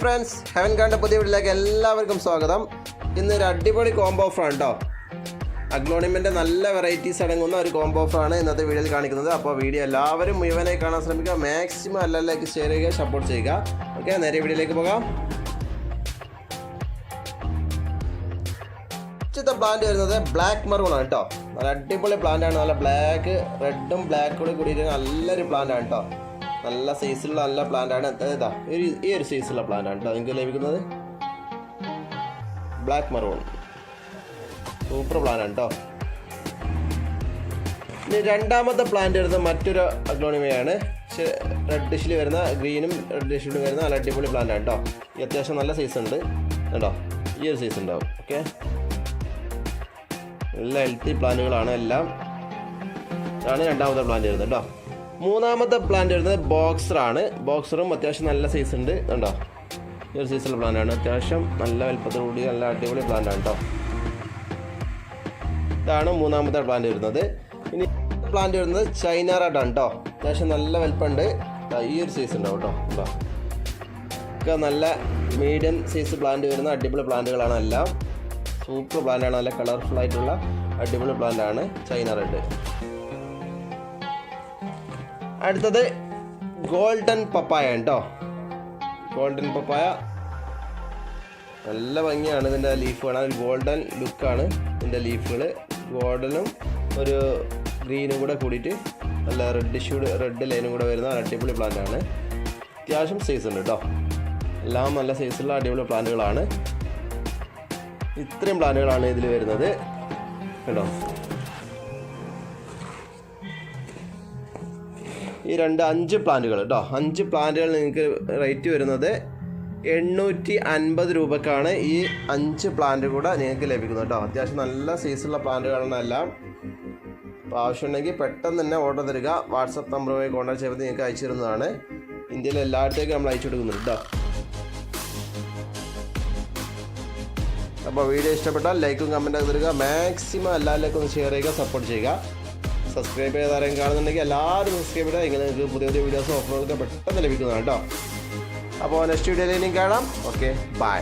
Friends heaven കാണ്ട പുതിയ വീട്ടിലേക്ക് എല്ലാവർക്കും സ്വാഗതം. ഇന്ന് ഒരു അടിപൊളി കോംബോ ഓഫറാണ് കേട്ടോ അഗ്നോണിമിന്റെ നല്ല വെറൈറ്റീസ് അടങ്ങുന്ന ഒരു കോംബോ ഓഫറാണ് ഇന്നത്തെ വീഡിയോയിൽ കാണിക്കുന്നത്. അപ്പോൾ വീഡിയോ എല്ലാവരും മുഴുവനായി കാണാൻ ശ്രമിക്കുക. മാക്സിമം എല്ലാവരിലേക്ക് ഷെയർ ചെയ്യുക സപ്പോർട്ട് ചെയ്യുക. ഓക്കെ നേരെ വീഡിയോയിലേക്ക് പോകാം. ഉച്ചത്തെ പ്ലാന്റ് വരുന്നത് ബ്ലാക്ക് മറൂൺ ആണ് കേട്ടോ നല്ല അടിപൊളി പ്ലാന്റ് ആണ്. നല്ല ബ്ലാക്ക് റെഡും ബ്ലാക്കും കൂടി കൂടിയിട്ട് നല്ലൊരു പ്ലാന്റ് ആണ് കേട്ടോ നല്ല സൈസിലുള്ള നല്ല പ്ലാന്റ് ആണ്. ഇതാ ഒരു ഈ ഒരു സൈസുള്ള ആണ് കേട്ടോ നിങ്ങൾക്ക് ലഭിക്കുന്നത് ബ്ലാക്ക് മറൂൺ സൂപ്പർ പ്ലാന്റ് ആണ് കേട്ടോ ഇനി രണ്ടാമത്തെ പ്ലാന്റ് വരുന്ന മറ്റൊരു അഗ്ലോണിമയാണ് റെഡ് ഡിഷിൽ വരുന്ന ഗ്രീനും റെഡ് ഡിഷിലും വരുന്ന നല്ല അടിപൊളി പ്ലാന്റ് ആണ് കേട്ടോ ഈ അത്യാവശ്യം നല്ല സൈസ് ഉണ്ട്. കേട്ടോ ഈ ഒരു സൈസ് ഉണ്ടാവും. ഓക്കെ എല്ലാ ഹെൽത്തി പ്ലാന്റുകളാണ് എല്ലാം. ആണ് രണ്ടാമത്തെ പ്ലാന്റ് വരുന്നത് കേട്ടോ മൂന്നാമത്തെ പ്ലാന്റ് വരുന്നത് ബോക്സറാണ് ബോക്സറും അത്യാവശ്യം നല്ല സൈസ് ഉണ്ട്. കണ്ടോ? ഈ ഒരു സൈസുള്ള പ്ലാന്റ് ആണ്. അത്യാവശ്യം നല്ല വലുപ്പത്തോടുകൂടി നല്ല അടിപൊളി പ്ലാന്റ് ആണ് കേട്ടോ ഇതാണ് മൂന്നാമത്തെ പ്ലാന്റ് വരുന്നത്. ഇനി പ്ലാന്റ് വരുന്നത് ചൈന റെഡ് ആണ് കേട്ടോ അത്യാവശ്യം നല്ല വലുപ്പമുണ്ട്. ഈ ഒരു സൈസ് ഉണ്ടാവും കേട്ടോ കേട്ടോ ഒക്കെ നല്ല മീഡിയം സൈസ് പ്ലാന്റ് വരുന്ന അടിപൊളി പ്ലാന്റുകളാണ് എല്ലാം. സൂപ്പർ പ്ലാന്റാണ് നല്ല കളർഫുൾ ആയിട്ടുള്ള അടിപൊളി പ്ലാന്റാണ് ചൈന റെഡ് അടുത്തത് ഗോൾഡൻ പപ്പായ കേട്ടോ. Golden papaya. നല്ല ഭംഗിയാണ് ഇതിന്റെ ലീഫുകൾ. കാണാൻ ഒരു ഗോൾഡൻ ലുക്കാണ് ഇതിന്റെ ലീഫുകൾ. ഗോൾഡനും ഒരു ഗ്രീനും കൂടെ കൂടിയിട്ട് നല്ല റെഡിഷ് റെഡ് ലൈനും കൂടെ വരുന്ന അടിപൊളി പ്ലാന്റ് ആണ്. അത്യാവശ്യം സൈസ് ഉണ്ട് കേട്ടോ. എല്ലാം നല്ല സൈസുള്ള അടിപൊളി പ്ലാന്റുകളാണ് ഇത്രയും പ്ലാന്റുകളാണ് ഇതിൽ വരുന്നത്. കേട്ടോ ഈ രണ്ട് അഞ്ച് പ്ലാന്റുകൾ കേട്ടോ അഞ്ച് പ്ലാന്റുകൾ നിങ്ങൾക്ക് റേറ്റ് വരുന്നത് എണ്ണൂറ്റി അൻപത് രൂപക്കാണ് ഈ അഞ്ച് പ്ലാന്റ് കൂടെ നിങ്ങൾക്ക് ലഭിക്കുന്നത് കേട്ടോ അത്യാവശ്യം നല്ല സൈസുള്ള പ്ലാന്റുകളാണ് എല്ലാം അപ്പോൾ ആവശ്യമുണ്ടെങ്കിൽ പെട്ടെന്ന് തന്നെ ഓർഡർ തരിക. വാട്സപ്പ് നമ്പറുമായി കോൺടാക്ട് ചെയ്ത് നിങ്ങൾക്ക് അയച്ചു തരുന്നതാണ്. ഇന്ത്യയിലെ എല്ലായിടത്തേക്കും നമ്മൾ അയച്ചു കൊടുക്കുന്നുണ്ട് കേട്ടോ അപ്പോൾ വീഡിയോ ഇഷ്ടപ്പെട്ടാൽ ലൈക്കും കമന്റൊക്കെ തരിക. മാക്സിമം എല്ലാവരിലേക്കും ഒന്ന് ഷെയർ ചെയ്യുക സപ്പോർട്ട് ചെയ്യുക. സബ്സ്ക്രൈബ് ചെയ്ത് ആരെയും കാണുന്നുണ്ടെങ്കിൽ എല്ലാവരും സബ്സ്ക്രൈബ് ചെയ്യുക ഇങ്ങനെ നിങ്ങൾക്ക് പുതിയ പുതിയ വീഡിയോസും ഓഫറുകളൊക്കെ പെട്ടെന്ന് ലഭിക്കുന്നതാണ് കേട്ടോ. അപ്പോൾ നെക്സ്റ്റ് വീഡിയോയിൽ ഇനിയും കാണാം. Okay bye